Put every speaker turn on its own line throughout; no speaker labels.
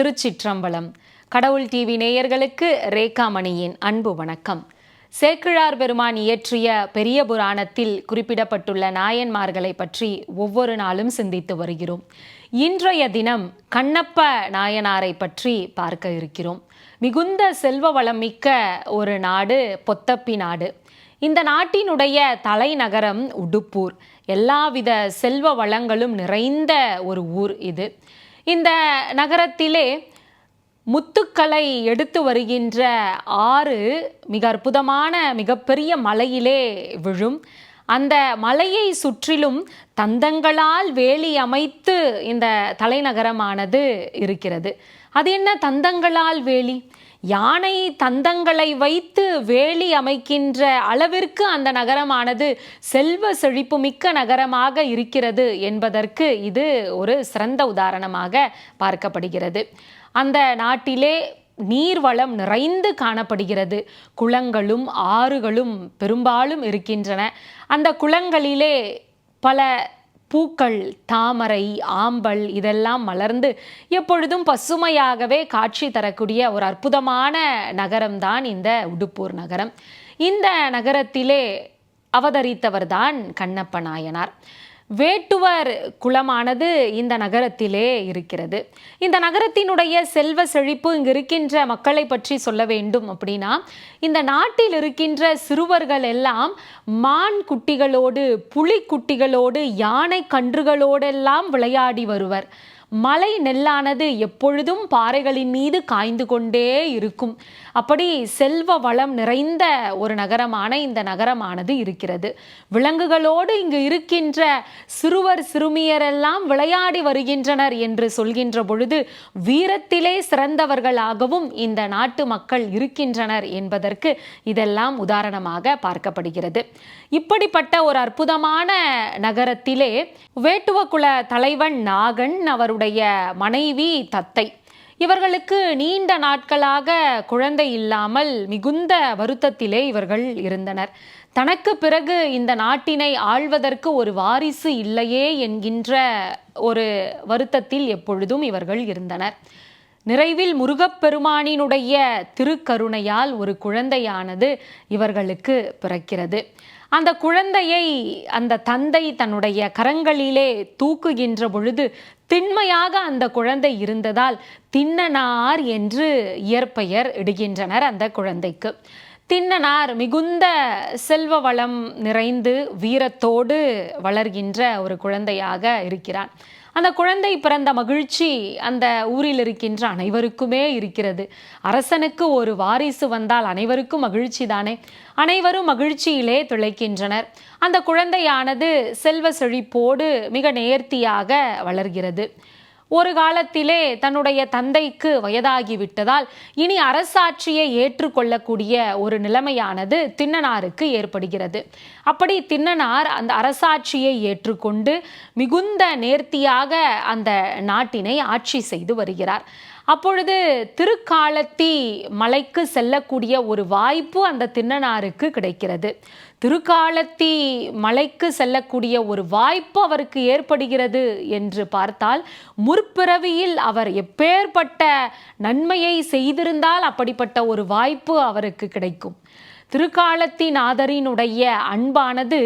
திருச்சிற்றம்பலம். கடவுள் டிவி நேயர்களுக்கு ரேகாமணியின் அன்பு வணக்கம். சேக்கிழார் பெருமான் இயற்றிய பெரிய புராணத்தில் குறிப்பிடப்பட்டுள்ள நாயன்மார்களை பற்றி ஒவ்வொரு நாளும் சிந்தித்து வருகிறோம். இன்றைய தினம் கண்ணப்ப நாயனாரை பற்றி பார்க்க இருக்கிறோம். மிகுந்த செல்வ வளம் மிக்க ஒரு நாடு பொத்தப்பி நாடு. இந்த நாட்டினுடைய தலைநகரம் உடுப்பூர். எல்லாவித செல்வ வளங்களும் நிறைந்த ஒரு ஊர் இது. இந்த நகரத்திலே முத்துக்களை எடுத்து வருகின்ற ஆறு மிக அற்புதமான மிகப்பெரிய மலையிலே விழும். அந்த மலையை சுற்றிலும் தந்தங்களால் வேலி அமைத்து இந்த தலைநகரமானது இருக்கிறது. அது என்ன தந்தங்களால் வேலி? யானை தந்தங்களை வைத்து வேலி அமைக்கின்ற அளவிற்கு அந்த நகரமானது செல்வ செழிப்பு மிக்க நகரமாக இருக்கிறது என்பதற்கு இது ஒரு சிறந்த உதாரணமாக பார்க்கப்படுகிறது. அந்த நாட்டிலே நீர்வளம் நிறைந்து காணப்படுகிறது. குளங்களும் ஆறுகளும் பெரும்பாலும் இருக்கின்றன. அந்த குளங்களிலே பல பூக்கள் தாமரை ஆம்பல் இதெல்லாம் மலர்ந்து எப்பொழுதும் பசுமையாகவே காட்சி தரக்கூடிய ஒரு அற்புதமான நகரம்தான் இந்த உடுப்பூர் நகரம். இந்த நகரத்திலே அவதரித்தவர்தான் கண்ணப்ப நாயனார். வேட்டுவர் குளமானது இந்த நகரத்திலே இருக்கிறது. இந்த நகரத்தினுடைய செல்வ செழிப்பு இங்கு இருக்கின்ற மக்களை பற்றி சொல்ல வேண்டும் அப்படின்னா இந்த நாட்டில் இருக்கின்ற சிறுவர்கள் எல்லாம் மான் குட்டிகளோடு புலி குட்டிகளோடு யானை கன்றுகளோடெல்லாம் விளையாடி வருவர். மலை நெல்லானது எப்பொழுதும் பாறைகளின் மீது காய்ந்து கொண்டே இருக்கும். அப்படி செல்வ வளம் நிறைந்த ஒரு நகரமான இந்த நகரமானது இருக்கிறது. விலங்குகளோடு இங்கு இருக்கின்ற சிறுவர் சிறுமியரெல்லாம் விளையாடி வருகின்றனர் என்று சொல்கின்ற பொழுது வீரத்திலே சிறந்தவர்களாகவும் இந்த நாட்டு மக்கள் இருக்கின்றனர் என்பதற்கு இதெல்லாம் உதாரணமாக பார்க்கப்படுகிறது. இப்படிப்பட்ட ஒரு அற்புதமான நகரத்திலே வேட்டுவக்குல தலைவன் நாகன் அவருடைய மனைவி தத்தை. இவர்களுக்கு நீண்ட நாட்களாக குழந்தை இல்லாமல் மிகுந்த வருத்தத்திலே இவர்கள் இருந்தனர். தனக்கு பிறகு இந்த நாட்டினை ஆள்வதற்கு ஒரு வாரிசு இல்லையே என்கின்ற ஒரு வருத்தத்தில் எப்பொழுதும் இவர்கள் இருந்தனர். நிறைவில் முருகப்பெருமானினுடைய திருக்கருணையால் ஒரு குழந்தையானது இவர்களுக்கு பிறக்கிறது. அந்த குழந்தையை அந்த தந்தை தன்னுடைய கரங்களிலே தூக்குகின்ற பொழுது திண்மையாக அந்த குழந்தை இருந்ததால் தின்னனார் என்று இயற்பெயர் இடுகின்றனர் அந்த குழந்தைக்கு. தின்னனார் மிகுந்த செல்வ வளம் நிறைந்து வீரத்தோடு வளர்கின்ற ஒரு குழந்தையாக இருக்கிறான். அந்த குழந்தை பிறந்த மகிழ்ச்சி அந்த ஊரில் இருக்கின்ற அனைவருக்குமே இருக்கிறது. அரசனுக்கு ஒரு வாரிசு வந்தால் அனைவருக்கும் மகிழ்ச்சி தானே? அனைவரும் மகிழ்ச்சியிலே துளைக்கின்றனர். அந்த குழந்தையானது செல்வ செழிப்போடு மிக நேர்த்தியாக வளர்கிறது. ஒரு காலத்திலே தன்னுடைய தந்தைக்கு வயதாகிவிட்டதால் இனி அரசாட்சியை ஏற்றுக்கொள்ளக்கூடிய ஒரு நிலைமையானது தின்னனாருக்கு ஏற்படுகிறது. அப்படி தின்னனார் அந்த அரசாட்சியை ஏற்றுக்கொண்டு மிகுந்த நேர்த்தியாக அந்த நாட்டினை ஆட்சி செய்து வருகிறார். அப்பொழுது திருக்காலத்தி மலைக்கு செல்லக்கூடிய ஒரு வாய்ப்பு அந்த தின்னனாருக்கு கிடைக்கிறது. திருக்காலத்தி மலைக்கு செல்லக்கூடிய ஒரு வாய்ப்பு அவருக்கு ஏற்படுகிறது என்று பார்த்தால் முற்பிறவியில் அவர் எப்பேற்பட்ட நன்மையை செய்திருந்தால் அப்படிப்பட்ட ஒரு வாய்ப்பு அவருக்கு கிடைக்கும். திருக்காலத்தி நாதரினுடைய அன்பானது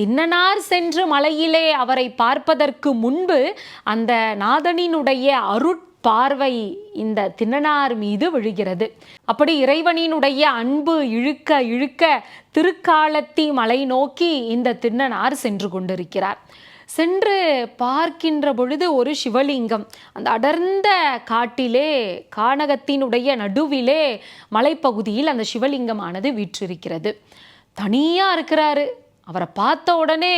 தின்னனார் சென்று மலையிலே அவரை பார்ப்பதற்கு முன்பு அந்த நாதனினுடைய அருட் பார்வை இந்த தின்னனார் மீது விழுகிறது. அப்படி இறைவனினுடைய அன்பு இழுக்க இழுக்க திருக்காலத்தி மலை நோக்கி இந்த தின்னனார் சென்று கொண்டிருக்கிறார். சென்று பார்க்கின்ற பொழுது ஒரு சிவலிங்கம் அந்த அடர்ந்த காட்டிலே கானகத்தினுடைய நடுவிலே மலைப்பகுதியில் அந்த சிவலிங்கமானது வீற்றிருக்கிறது. தனியாக இருக்கிறாரு. அவரை பார்த்த உடனே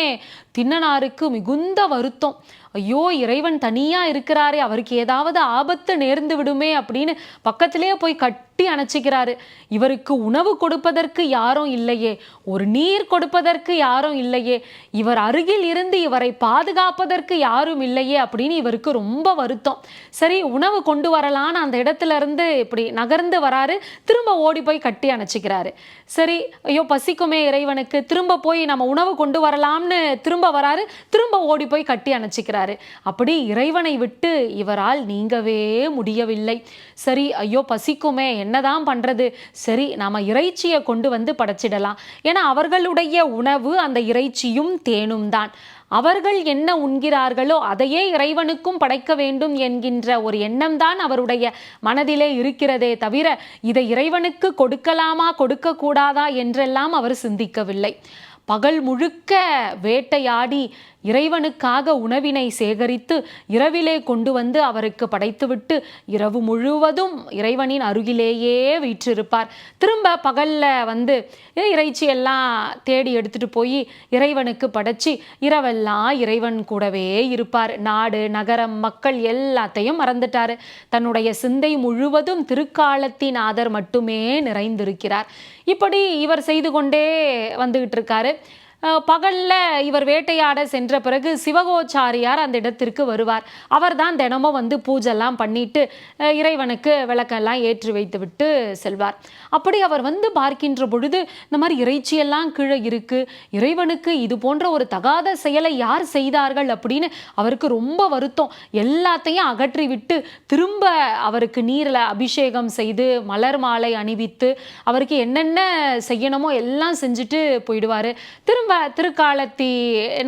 தின்னனாருக்கு மிகுந்த வருத்தம். ஐயோ இறைவன் தனியாக இருக்கிறாரே அவருக்கு ஏதாவது ஆபத்து நேர்ந்து விடுமே அப்படின்னு பக்கத்திலே போய் கட் கட்டி அணைச்சிக்கிறாரு. இவருக்கு உணவு கொடுப்பதற்கு யாரும் இல்லையே. ஒரு நீர் கொடுப்பதற்கு யாரும் இல்லையே. இவர் அருகில் இருந்து இவரை பாதுகாப்பதற்கு யாரும் இல்லையே அப்படின்னு இவருக்கு ரொம்ப வருத்தம். சரி உணவு கொண்டு வரலான்னு அந்த இடத்துல இருந்து இப்படி நகர்ந்து வராரு. திரும்ப ஓடி போய் கட்டி அணைச்சிக்கிறாரு. சரி ஐயோ பசிக்குமே இறைவனுக்கு. திரும்ப போய் நம்ம உணவு கொண்டு வரலாம்னு திரும்ப வராரு. திரும்ப ஓடி போய் கட்டி அணைச்சிக்கிறாரு. அப்படி இறைவனை விட்டு இவரால் நீங்கவே முடியவில்லை. சரி ஐயோ பசிக்குமே என்னதான் பண்றது? சரி நாம இறைச்சியை கொண்டு வந்து படைச்சிடலாம். ஏன்னா அவர்களுடைய உணவு அந்த இறைச்சியும் தேனும் தான். அவர்கள் என்ன உண்கிறார்களோ அதையே இறைவனுக்கும் படைக்க வேண்டும் என்கின்ற ஒரு எண்ணம் தான் அவருடைய மனதிலே இருக்கிறதே தவிர இதை இறைவனுக்கு கொடுக்கலாமா கொடுக்க கூடாதா என்றெல்லாம் அவர் சிந்திக்கவில்லை. பகல் முழுக்க வேட்டையாடி இறைவனுக்காக உணவினை சேகரித்து இரவிலே கொண்டு வந்து அவருக்கு படைத்துவிட்டு இரவு முழுவதும் இறைவனின் அருகிலேயே வீற்றிருப்பார். திரும்ப பகல்ல வந்து இறைச்சி எல்லாம் தேடி எடுத்துட்டு போய் இறைவனுக்கு படைச்சி இரவெல்லாம் இறைவன் கூடவே இருப்பார். நாடு நகரம் மக்கள் எல்லாத்தையும் மறந்துட்டாரு. தன்னுடைய சிந்தை முழுவதும் திருக்காலத்தின் ஆதர் மட்டுமே நிறைந்திருக்கிறார். இப்படி இவர் செய்து கொண்டே வந்துகிட்டு இருக்காரு. பகல்ல இவர் வேட்டையாட சென்ற பிறகு சிவகோச்சாரியார் அந்த இடத்திற்கு வருவார். அவர் தான் தினமும் வந்து பூஜெல்லாம் பண்ணிட்டு இறைவனுக்கு விளக்கெல்லாம் ஏற்றி வைத்து விட்டு செல்வார். அப்படி அவர் வந்து பார்க்கின்ற பொழுது இந்த மாதிரி இறைச்சியெல்லாம் கீழே இருக்கு இறைவனுக்கு இது போன்ற ஒரு தகாத செயலை யார் செய்தார்கள் அப்படின்னு அவருக்கு ரொம்ப வருத்தம். எல்லாத்தையும் அகற்றி விட்டு திரும்ப அவருக்கு நீரில் அபிஷேகம் செய்து மலர் மாலை அணிவித்து அவருக்கு என்னென்ன செய்யணுமோ எல்லாம் செஞ்சுட்டு போயிடுவார். திரும்ப திருக்காலத்தி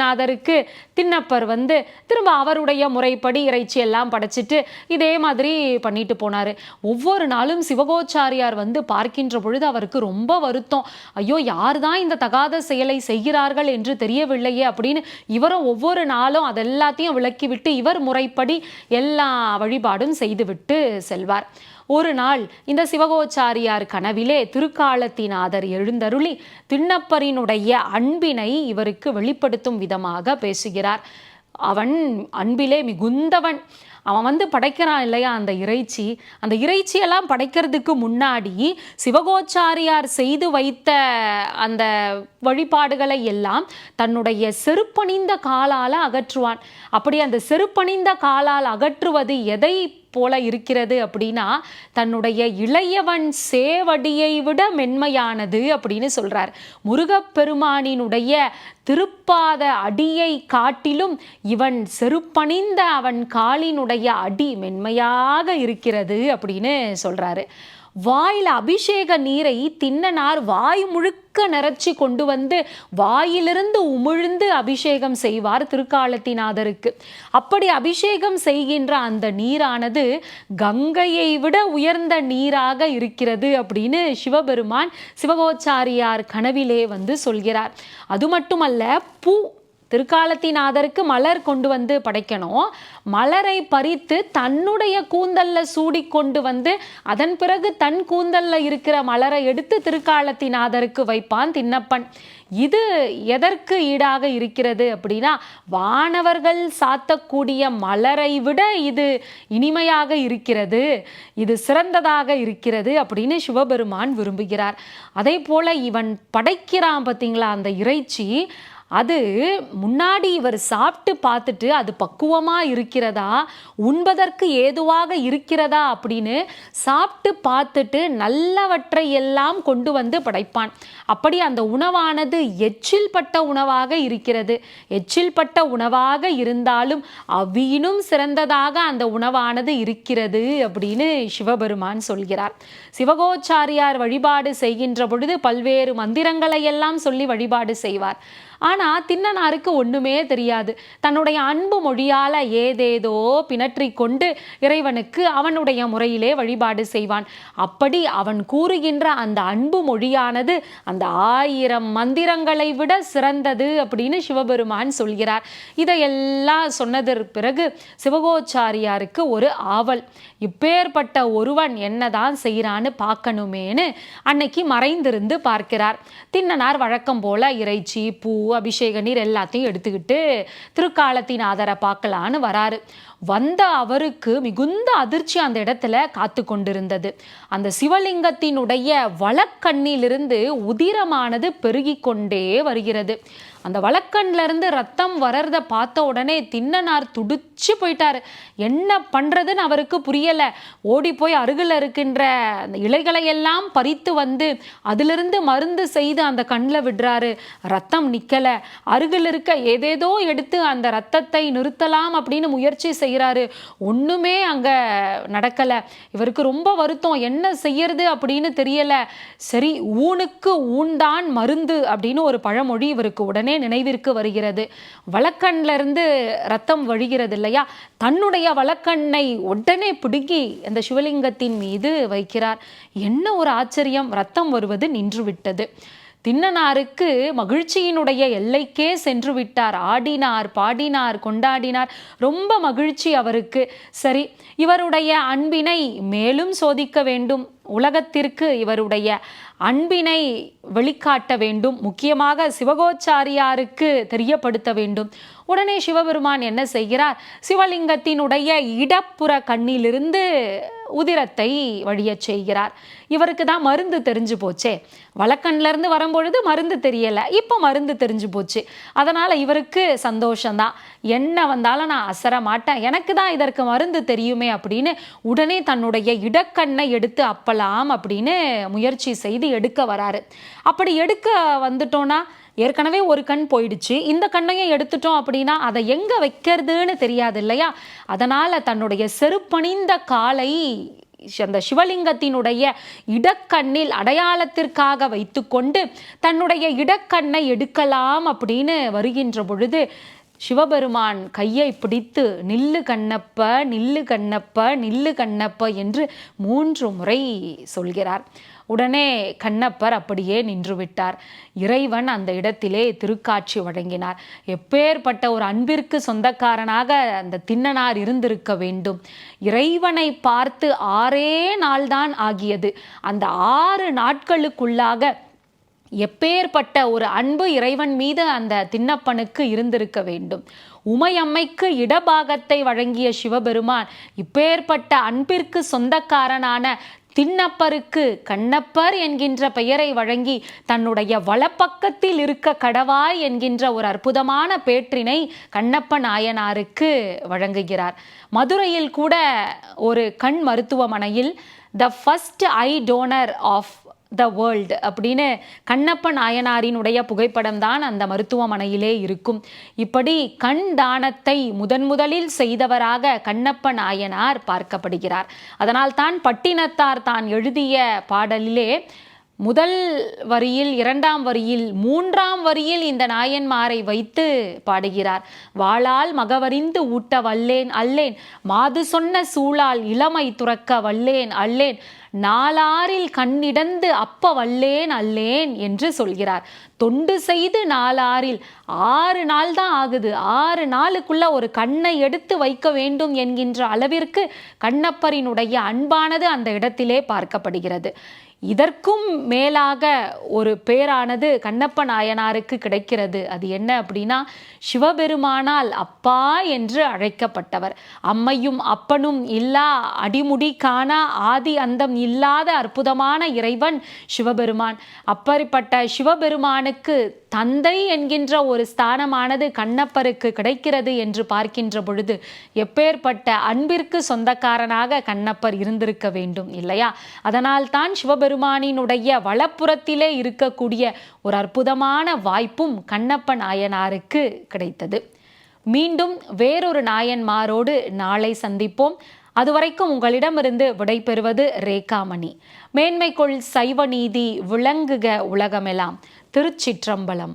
நாதருக்கு தின்னப்பர் வந்து திரும்ப அவருடைய முறைப்படி இறைச்சி எல்லாம் படைச்சிட்டு இதே மாதிரி பண்ணிட்டு போனார். ஒவ்வொரு நாளும் சிவகோச்சாரியார் வந்து பார்க்கின்ற பொழுது அவருக்கு ரொம்ப வருத்தம். ஐயோ யார் தான் இந்த தகாத செயலை செய்கிறார்கள் என்று தெரியவில்லையே அப்படின்னு இவரும் ஒவ்வொரு நாளும் அதெல்லாத்தையும் விளக்கிவிட்டு இவர் முறைப்படி எல்லா வழிபாடும் செய்துவிட்டு செல்வார். ஒரு நாள் இந்த சிவகோச்சாரியார் கனவிலே திருக்காலத்தினாதர் எழுந்தருளி திண்ணப்பரினுடைய அன்பினை இவருக்கு வெளிப்படுத்தும் விதமாக பேசுகிறார். அவன் அன்பிலே மிகுந்தவன். அவன் வந்து படைக்கிறான் இல்லையா அந்த இறைச்சி? அந்த இறைச்சியெல்லாம் படைக்கிறதுக்கு முன்னாடி சிவகோச்சாரியார் செய்து வைத்த அந்த வழிபாடுகளை எல்லாம் தன்னுடைய செருப்பணிந்த காலால் அகற்றுவான். அப்படி அந்த செருப்பணிந்த காலால் அகற்றுவது எதை போல இருக்கிறது அப்படின்னா தன்னுடைய இளையவன் சேவடியை விட மென்மையானது அப்படின்னு சொல்றார். முருகப்பெருமானினுடைய திருப்பாத அடியை காட்டிலும் இவன் செருப்பணிந்த அவன் காலினுடைய அடி மென்மையாக இருக்கிறது அப்படின்னு சொல்றாரு. வாயில் அபிஷேக நீரை தின்னனார் வாய் முழுக்க நிறச்சி கொண்டு வந்து வாயிலிருந்து உமிழ்ந்து அபிஷேகம் செய்வார் திருக்காலத்தினாதருக்கு. அப்படி அபிஷேகம் செய்கின்ற அந்த நீரானது கங்கையை விட உயர்ந்த நீராக இருக்கிறது அப்படின்னு சிவபெருமான் சிவகோச்சாரியார் கனவிலே வந்து சொல்கிறார். அது மட்டுமல்ல பூ திருக்காலத்தினாதருக்கு மலர் கொண்டு வந்து படைக்கணும். மலரை பறித்து தன்னுடைய கூந்தல்ல சூடி கொண்டு வந்து அதன் பிறகு தன் கூந்தல்ல இருக்கிற மலரை எடுத்து திருக்காலத்தினாதருக்கு வைப்பான் தின்னப்பன் இது எதற்கு ஈடாக இருக்கிறது அப்படின்னா வானவர்கள் சாத்தக்கூடிய மலரை விட இது இனிமையாக இருக்கிறது இது சிறந்ததாக இருக்கிறது அப்படின்னு சிவபெருமான் விரும்புகிறார். அதே போல இவன் படைக்கிறான் பார்த்தீங்களா அந்த இறைச்சி அது முன்னாடி இவர் சாப்பிட்டு பார்த்துட்டு அது பக்குவமாக இருக்கிறதா? உண்பதற்கு ஏதுவாக இருக்கிறதா? அப்படின்னு சாப்பிட்டு பார்த்துட்டு நல்லவற்றை எல்லாம் கொண்டு வந்து படைப்பான். அப்படி அந்த உணவானது எச்சில் பட்ட உணவாக இருக்கிறது. எச்சில் பட்ட உணவாக இருந்தாலும் அவ்வினும் சிறந்ததாக அந்த உணவானது இருக்கிறது அப்படின்னு சிவபெருமான் சொல்கிறார். சிவகோச்சாரியார் வழிபாடு செய்கின்ற பொழுது பல்வேறு மந்திரங்களை எல்லாம் சொல்லி வழிபாடு செய்வார். ஆனால் தின்னனாருக்கு ஒன்றுமே தெரியாது. தன்னுடைய அன்பு மொழியால் ஏதேதோ பிணற்றி கொண்டு இறைவனுக்கு அவனுடைய முறையிலே வழிபாடு செய்வான். அப்படி அவன் கூறுகின்ற அந்த அன்பு மொழியானது அந்த ஆயிரம் மந்திரங்களை விட சிறந்தது அப்படின்னு சிவபெருமான் சொல்கிறார். இதையெல்லாம் சொன்னதற்கு பிறகு சிவகோச்சாரியாருக்கு ஒரு ஆவல் இப்பேற்பட்ட ஒருவன் என்னதான் செய்கிறான்னு பார்க்கணுமேனு அன்னைக்கு மறைந்திருந்து பார்க்கிறார். தின்னனார் வழக்கம் போல இறைச்சி பூ அபிஷேக நீர் எல்லாத்தையும் எடுத்துக்கிட்டு திருக்காலத்தின் ஆதரை பார்க்கலான்னு வராரு. வந்த அவருக்கு மிகுந்த அதிர்ச்சி அந்த இடத்துல காத்து கொண்டிருந்தது. அந்த சிவலிங்கத்தினுடைய வழக்கண்ணிலிருந்து உதிரமானது பெருகி கொண்டே வருகிறது. அந்த வழக்கண்லேருந்து ரத்தம் வர்றத பார்த்த உடனே தின்னனார் துடிச்சு போயிட்டார். என்ன பண்ணுறதுன்னு அவருக்கு புரியலை. ஓடி போய் அருகில் இருக்கின்ற அந்த இலைகளையெல்லாம் பறித்து வந்து அதிலிருந்து மருந்து செய்து அந்த கண்ணில் விடுறாரு. ரத்தம் நிற்கலை அருகில் இருக்க ஏதேதோ எடுத்து அந்த ரத்தத்தை நிறுத்தலாம் அப்படின்னு முயற்சி செய்கிறாரு ஒன்றுமே அங்கே நடக்கலை. இவருக்கு ரொம்ப வருத்தம். என்ன செய்யறது அப்படின்னு தெரியலை. சரி ஊனுக்கு ஊன்தான் மருந்து அப்படின்னு ஒரு பழமொழி இவருக்கு உடனே நினைவிற்கு வருகிறது. வழக்கண்ணிலிருந்து ரத்தம் வழிகிறது இல்லையா தன்னுடைய வழக்கண்ணை உடனே பிடுங்கி அந்த சிவலிங்கத்தின் மீது வைக்கிறார். என்ன ஒரு ஆச்சரியம். ரத்தம் வருவது நின்று விட்டது தின்னனாருக்கு மகிழ்ச்சியினுடைய எல்லைக்கே சென்று விட்டார் ஆடினார் பாடினார் கொண்டாடினார். ரொம்ப மகிழ்ச்சி அவருக்கு. சரி இவருடைய அன்பினை மேலும் சோதிக்க வேண்டும். உலகத்திற்கு இவருடைய அன்பினை வெளிக்காட்ட வேண்டும். முக்கியமாக சிவகோச்சாரியாருக்கு தெரியப்படுத்த வேண்டும். உடனே சிவபெருமான் என்ன செய்கிறார்? சிவலிங்கத்தினுடைய இடப்புற கண்ணிலிருந்து உதிரத்தை வழியச் செய்கிறார். இவருக்கு தான் மருந்து தெரிஞ்சு போச்சே. வழக்கண்லேருந்து வரும்பொழுது மருந்து தெரியலை. இப்போ மருந்து தெரிஞ்சு போச்சு. அதனால் இவருக்கு சந்தோஷம்தான் என்ன வந்தாலும் நான் அசர மாட்டேன். எனக்கு தான் இதற்கு மருந்து தெரியுமே அப்படின்னு உடனே தன்னுடைய இடக்கண்ணை எடுத்து அப்பலாம் அப்படின்னு முயற்சி செய்து எடுக்க வராரு. அப்படி எடுக்க வந்துட்டோன்னா ஏற்கனவே ஒரு கண் போயிடுச்சு. இந்த கண்ணையும் எடுத்துட்டோம் அப்படின்னா அதை எங்க வைக்கிறதுன்னு தெரியாது இல்லையா? அதனால தன்னுடைய செருப்பணிந்த காலை அந்த சிவலிங்கத்தினுடைய இடக்கண்ணில் அடையாளத்திற்காக வைத்துக்கொண்டு தன்னுடைய இடக்கண்ணை எடுக்கலாம் அப்படின்னு வருகின்ற பொழுது சிவபெருமான் கையை பிடித்து நில்லு கண்ணப்ப நில்லு கண்ணப்ப நில்லு கண்ணப்ப என்று மூன்று முறை சொல்கிறார். உடனே கண்ணப்பர் அப்படியே நின்று விட்டார் இறைவன் அந்த இடத்திலே திருக்காட்சி வழங்கினார். எப்பேற்பட்ட ஒரு அன்பிற்கு சொந்தக்காரனாக அந்த தின்னனார் இருந்திருக்க வேண்டும். இறைவனை பார்த்து ஆறே நாள்தான் ஆகியது. அந்த ஆறு நாட்களுக்குள்ளாக எப்பேற்பட்ட ஒரு அன்பு இறைவன் மீது அந்த தின்னப்பனுக்கு இருந்திருக்க வேண்டும். உமையம்மைக்கு இடபாகத்தை வழங்கிய சிவபெருமான் இப்பேற்பட்ட அன்பிற்கு சொந்தக்காரனான தின்னப்பருக்கு கண்ணப்பர் என்கின்ற பெயரை வழங்கி தன்னுடைய வலப்பக்கத்தில் இருக்க கடவாய் என்கின்ற ஒரு அற்புதமான பேற்றினை கண்ணப்ப நாயனாருக்கு வழங்குகிறார். மதுரையில் கூட ஒரு கண் மருத்துவமனையில் the first eye donor of the world அப்படின்னு கண்ணப்ப நாயனாரினுடைய புகைப்படம் தான் அந்த மருத்துவமனையிலே இருக்கும். இப்படி கண் தானத்தை முதன் முதலில் செய்தவராக கண்ணப்ப நாயனார் பார்க்கப்படுகிறார். அதனால் தான் பட்டினத்தார் தான் எழுதிய பாடலிலே முதல் வரியில் இரண்டாம் வரியில் மூன்றாம் வரியில் இந்த நாயன்மாரை வைத்து பாடுகிறார். வாளால் மகவறிந்து ஊட்ட வல்லேன் அல்லேன். மாது சொன்ன சூழால் இளமை துறக்க வல்லேன் அல்லேன். நாளாரில் கண்ணிடந்து அப்ப வல்லேன் அல்லேன் என்று சொல்கிறார். தொண்டு செய்து நாளாரில் ஆறு நாள் தான் ஆகுது. ஆறு நாளுக்குள்ள ஒரு கண்ணை எடுத்து வைக்க வேண்டும் என்கின்ற அளவிற்கு கண்ணப்பரினுடைய அன்பானது அந்த இடத்திலே பார்க்கப்படுகிறது. இதற்கும் மேலாக ஒரு பேரானது கண்ணப்ப நாயனாருக்கு கிடைக்கிறது. அது என்ன அப்படின்னா சிவபெருமானால் அப்பா என்று அழைக்கப்பட்டவர். அம்மையும் அப்பனும் இல்லா அடிமுடி காணா ஆதி அந்தம் இல்லாத அற்புதமான இறைவன் சிவபெருமான். அப்படிப்பட்ட சிவபெருமானுக்கு தந்தை என்கின்ற ஒரு ஸ்தானமானது கண்ணப்பருக்கு கிடைக்கிறது என்று பார்க்கின்ற பொழுது எப்பேற்பட்ட அன்பிற்கு சொந்தக்காரனாக கண்ணப்பர் இருந்திருக்க வேண்டும் இல்லையா? அதனால் தான் சிவபெருமானினுடைய வலப்புறத்திலே இருக்கக்கூடிய ஒரு அற்புதமான வாய்ப்பும் கண்ணப்ப நாயனாருக்கு கிடைத்தது. மீண்டும் வேறொரு நாயன்மாரோடு நாளை சந்திப்போம். அதுவரைக்கும் உங்களிடமிருந்து விடைபெறுவது ரேகாமணி. மேன்மைக்குள் சைவ நீதி விளங்குக உலகமெல்லாம் திருச்சிற்றம்பலம்.